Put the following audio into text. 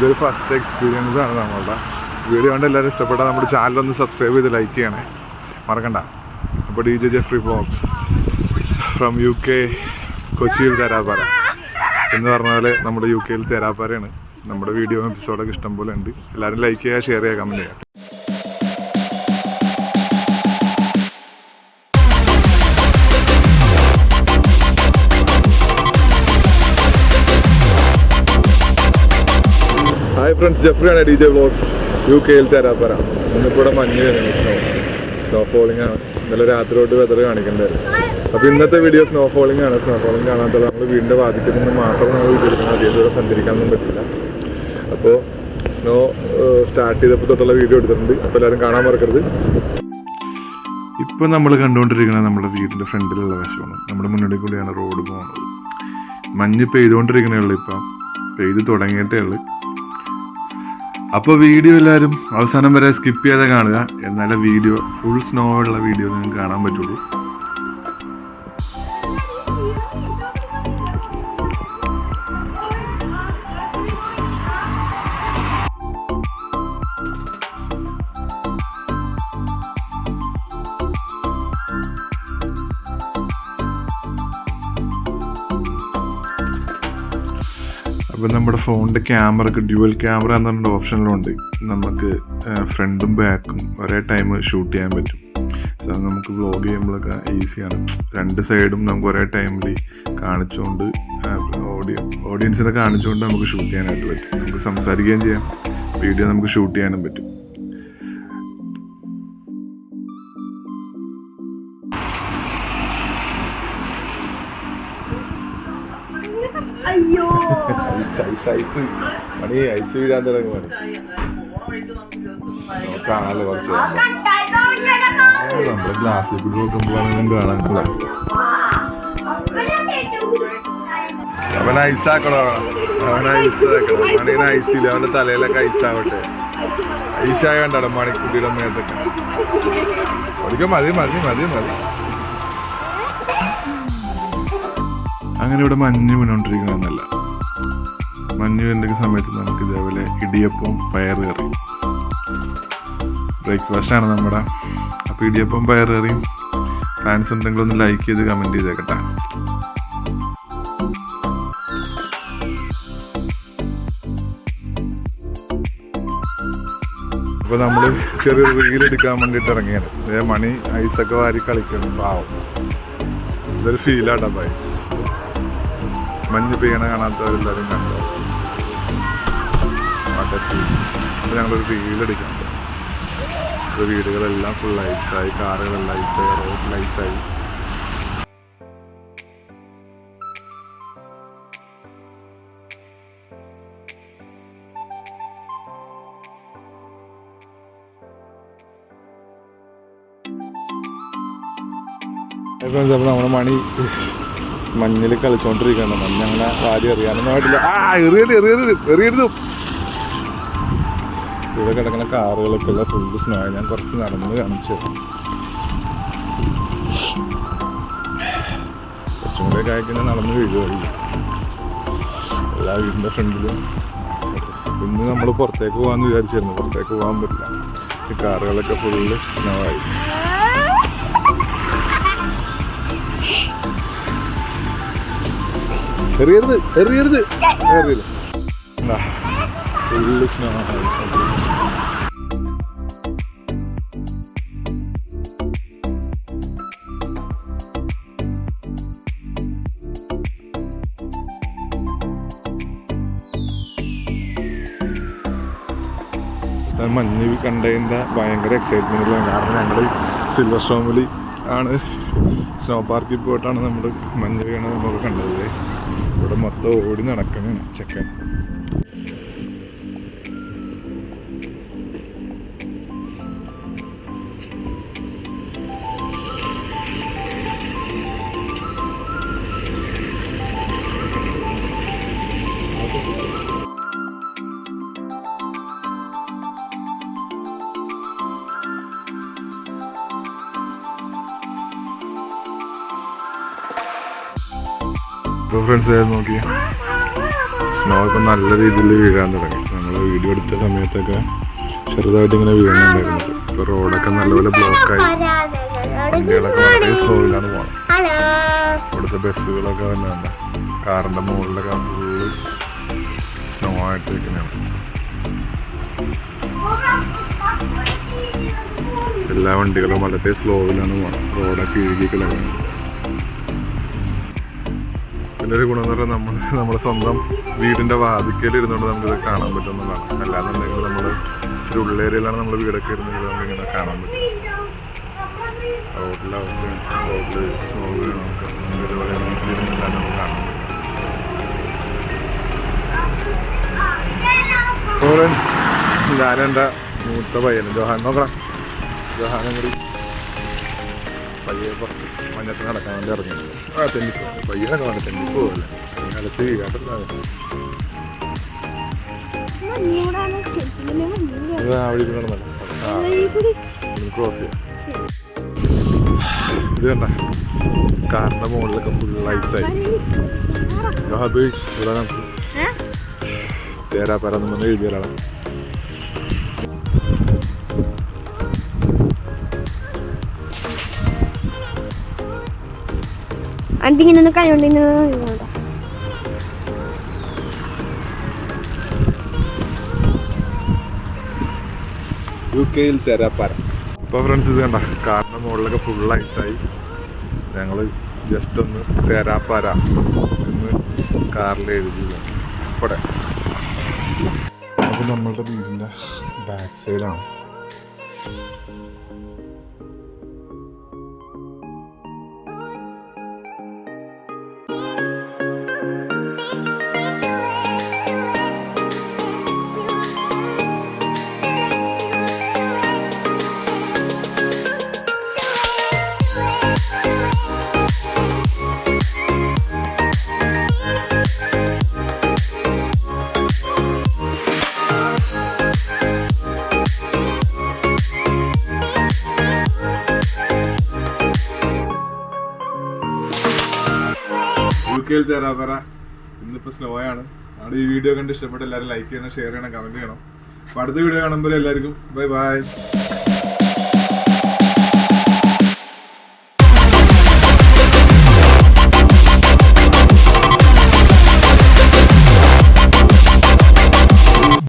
ഇതൊരു first experience ആണ് നമ്മളുടെ. വീഡിയോ കണ്ട് എല്ലാവരും ഇഷ്ടപ്പെട്ടാൽ നമ്മുടെ ചാനൽ ഒന്ന് സബ്സ്ക്രൈബ് ചെയ്ത് ലൈക്ക് ചെയ്യണേ. മറക്കണ്ട. അപ്പോൾ D J Jeffrey blogs from U K കൊച്ചിയിൽ തരാപ്പാറ എന്ന് പറഞ്ഞ പോലെ നമ്മുടെ യു കെയിൽ തരാപ്പാറയാണ് നമ്മുടെ വീഡിയോ എപ്പിസോഡൊക്കെ ഇഷ്ടം പോലെ ഉണ്ട്. എല്ലാവരും ലൈക്ക് ചെയ്യുക ഷെയർ ചെയ്യുക കമന്റ് ചെയ്യുക. ഹായ് ഫ്രണ്ട്സ് ജെഫ്രിയാണ് ഡി ജെ വ്ളോഗ്സ് യു കെയിൽ തരാപ്പര. ഇന്നിപ്പോൾ ഇവിടെ മഞ്ഞ് വരുന്നു സ്നോ സ്നോ ഫോളിംഗ് ആണ്. ഇന്നലെ രാത്രി തൊട്ട് വെതർ കാണിക്കണ്ടായിരുന്നു അപ്പോൾ ഇന്നത്തെ വീഡിയോ സ്നോ ഫോളിംഗ് ആണ്. സ്നോ ഫോളിംഗ് കാണാത്തത് നമ്മൾ വീടിന്റെ വാതിക്കൽ നിന്ന് മാത്രം നമ്മൾ വിചാരിക്കുന്നത് അധികം സഞ്ചരിക്കാനൊന്നും പറ്റില്ല. അപ്പോൾ സ്നോ സ്റ്റാർട്ട് ചെയ്തപ്പോൾ തൊട്ടുള്ള വീഡിയോ എടുത്തിട്ടുണ്ട്. അപ്പോൾ എല്ലാവരും കാണാൻ മറക്കരുത്. ഇപ്പോൾ നമ്മൾ കണ്ടുകൊണ്ടിരിക്കുന്നത് നമ്മുടെ വീടിന്റെ ഫ്രണ്ടിലുള്ള വശമാണ്. നമ്മുടെ മുന്നണി കൂടിയാണ് റോഡ് പോകുന്നത്. മഞ്ഞ് പെയ്തുകൊണ്ടിരിക്കുന്നേ ഉള്ളൂ ഇപ്പം. പെയ്ത് തുടങ്ങിയിട്ടേ ഉള്ളൂ. അപ്പോൾ വീഡിയോ എല്ലാവരും അവസാനം വരെ സ്കിപ്പ് ചെയ്യാതെ കാണുക. എന്നാലേ വീഡിയോ ഫുൾ സ്നോ ഉള്ള വീഡിയോ നിങ്ങൾക്ക് കാണാൻ പറ്റുള്ളൂ. അപ്പോൾ നമ്മുടെ ഫോണിന്റെ ക്യാമറക്ക് ഡ്യുവൽ ക്യാമറ എന്ന് പറഞ്ഞ ഓപ്ഷനിലുണ്ട് നമുക്ക് ഫ്രണ്ടും ബാക്കും ഒരേ ടൈം ഷൂട്ട് ചെയ്യാൻ പറ്റും. സോ നമുക്ക് വ്ളോഗ് ചെയ്യുമ്പോഴൊക്കെ ഈസിയാണ് രണ്ട് സൈഡും നമുക്ക് ഒരേ ടൈമിൽ കാണിച്ചുകൊണ്ട് ഓഡിയോ ഓഡിയൻസിനെ കാണിച്ചുകൊണ്ട് നമുക്ക് ഷൂട്ട് ചെയ്യാനായിട്ട് പറ്റും. നമുക്ക് സംസാരിക്കുകയും ചെയ്യാം. വീഡിയോ നമുക്ക് ഷൂട്ട് ചെയ്യാനും പറ്റും. അയ്യോ. Ice ice ice Mani ice വീഴാൻ തുടങ്ങി മണി കാണാല്ലോ കുറച്ച്. നമ്മുടെ ഗ്ലാസ്സിൽ കൂടി. നോക്കുമ്പോഴാണ് കാണാനില്ല അവൻ ഐസാക്കണോ അവൻ ഐസാക്കണം മണീനെ ഐസില്ല അവന്റെ തലയിലൊക്കെ ഐസാവട്ടെ ഐസായ കണ്ടാണ് മണിക്കുട്ടിയുടെ മേത്തൊക്കെ. അതൊക്കെ മതി മതി മതി മതി. അങ്ങനെ ഇവിടെ മഞ്ഞ് വീണോണ്ടിരിക്കുന്നതെന്നല്ല മഞ്ഞ് വീണ്ടുന്ന സമയത്ത് നമുക്ക് ഇതേപോലെ ഇടിയപ്പം പയർ കറി ബ്രേക്ക്ഫാസ്റ്റ് ആണ് നമ്മുടെ. അപ്പോൾ ഇടിയപ്പം പയർ കറിയും ഫാൻസ് ഉണ്ടെങ്കിൽ ഒന്ന് ലൈക്ക് ചെയ്ത് കമന്റ് ചെയ്തേക്കട്ടെ. അപ്പോൾ നമ്മൾ ചെറിയൊരു റീൽ എടുക്കാൻ വേണ്ടിയിട്ട് ഇറങ്ങിയാണ്. മണി ഐസൊക്കെ വാരി കളിക്കണം. പാവം. ഇതൊരു ഫീലാട്ടോ ബൈ മഞ്ഞ് പെയ്യണ കാണാത്തവരെല്ലാവരും കണ്ടോ? അപ്പോൾ ഞങ്ങളൊരു എടുക്കാൻ ഇപ്പോൾ വീടുകളെല്ലാം ഫുൾ ഐസായി കാറുകളെല്ലാം ഐസായി റോഡിൽ ഐസായി അപ്പോൾ നമ്മുടെ മണി മഞ്ഞിൽ കളിച്ചോണ്ടിരിക്കുകയാണ് മഞ്ഞ് അങ്ങനെ വാരി എറിയാനൊന്നും ആയിട്ടില്ല. ആ എറിയരുത് എറിയരുത് എറിയരുത്. ഇവിടെ കിടക്കുന്ന കാറുകളൊക്കെ ഉള്ള ഫുൾ സ്നോ ഞാൻ കുറച്ച് നടന്ന് കാണിച്ചു കുറച്ചും കൂടെ കായ്ക്കുന്ന നടന്ന് വീഴുമായിരിക്കും എല്ലാ വീടിന്റെ ഫ്രണ്ടിലും. ഇന്ന് നമ്മൾ പുറത്തേക്ക് പോകാമെന്ന് വിചാരിച്ചിരുന്നു. പുറത്തേക്ക് പോകാൻ പറ്റില്ല. ഈ കാറുകളൊക്കെ ഫുള്ള് സ്നോ ആയി. എറിയരുത് എറിയരുത്. എറിയരുത്. ഫുള്ള് സ്നോ മഞ്ഞ് കണ്ടതിന്റെ ഭയങ്കര എക്സൈറ്റ്മെന്റിലാണ് കാരണം ഞങ്ങൾ സിൽവർ സ്റ്റോമിൽ ആണ്. സ്നോ പാർക്കിൽ പോയിട്ടാണ് നമ്മൾ മഞ്ഞ് വീണത് നമുക്ക് കണ്ടത്. ഇവിടെ മൊത്തം ഓടി നടക്കണേ ചെക്കൻ. ഇപ്പോൾ ഫ്രണ്ട്സ് ആയിരുന്നു നോക്കി. സ്നോ ഒക്കെ നല്ല രീതിയിൽ വീഴാൻ തുടങ്ങി. നമ്മൾ വീഡിയോ എടുത്ത സമയത്തൊക്കെ ചെറുതായിട്ട് ഇങ്ങനെ വീഴുന്നുണ്ടായിരുന്നു ഇപ്പോൾ റോഡൊക്കെ നല്ലപോലെ ബ്ലോക്കായി വണ്ടികളൊക്കെ വളരെ സ്ലോയിലാണ് പോകണം ഇവിടുത്തെ ബസ്സുകളൊക്കെ വന്നുണ്ട് കാറിന്റെ മുകളിലൊക്കെ ഫുള്ള് സ്നോ ആയിട്ട് നിൽക്കുന്നതാണ്. എല്ലാ വണ്ടികളും വളരെ സ്ലോയിലാണ് പോകണം റോഡൊക്കെ ഇഴുകി കിടക്കുന്നത് പിന്നെ ഒരു ഗുണം എന്ന് പറഞ്ഞാൽ നമ്മൾ നമ്മുടെ സ്വന്തം വീടിന്റെ വാതിക്കൽ ഇരുന്നുകൊണ്ട് നമുക്കിത് കാണാൻ പറ്റുന്നതാണ്. അല്ലാന്നുണ്ടെങ്കിൽ നമ്മൾ ഇച്ചിരി ഉള്ളേരിയയിലാണ് നമ്മൾ വീടൊക്കെ ഇരുന്നെങ്കിൽ നമുക്കിങ്ങനെ കാണാൻ പറ്റും. റോഡിലെ അവസ്ഥ റോഡിൽ സ്നോ നമുക്ക് ഇതുപോലെ വീട്ടിലിരുന്നിട്ടാണ് നമുക്ക് കാണാൻ പറ്റും. ഫ്രണ്ട്സ് ഞാനെന്റെ മൂത്ത പയ്യനും ജോഹാൻ നോക്കണം ജോഹാനും കൂടി പയ്യെ മഞ്ഞത്ത് നടക്കാൻ വേണ്ടി ഇറങ്ങിയിട്ടുണ്ട്. ആ തെന്നിപ്പോ. പയ്യനൊക്കെ വേണ്ട തെന്നിപ്പോവല്ലേ അലച്ച് വീഴാട്ടില്ല ഇത് ആ വഴി കൂടെ നടന്നല്ലോ ക്രോസ് ചെയ്യാം. ഇത് കണ്ട? കാറിന്റെ മുകളിലൊക്കെ ഫുൾ ഐസായി ഇവിടെ നമുക്ക് തേരാ പരന്ന് വന്ന് എഴുതിയ ഒരാളാണ്. അണ്ടിങ്ങനെ കൈകൊണ്ടിങ്ങനെ യു കെയിൽ തെരാപ്പാര ഇപ്പോൾ ഫ്രണ്ട്സ് ഇത് കണ്ട കാറിന്റെ മുകളിലൊക്കെ ഫുൾ ഐസായി ഞങ്ങൾ ജസ്റ്റ് ഒന്ന് തെരാപ്പാര എന്ന് കാറിൽ എഴുതി. ഇവിടെ അപ്പോൾ നമ്മളുടെ വീടിന്റെ ബാക്ക് സൈഡാണ് യു കെയിൽ തെരാപ്പാര ഇന്നിപ്പോൾ സ്ലോ ആണ്. അവിടെ ഈ വീഡിയോ കണ്ട് ഇഷ്ടപ്പെട്ട എല്ലാവരും ലൈക്ക് ചെയ്യണം ഷെയർ ചെയ്യണം കമന്റ് ചെയ്യണം. അപ്പോൾ അടുത്ത വീഡിയോ കാണുമ്പോൾ എല്ലാവർക്കും ബൈ ബൈ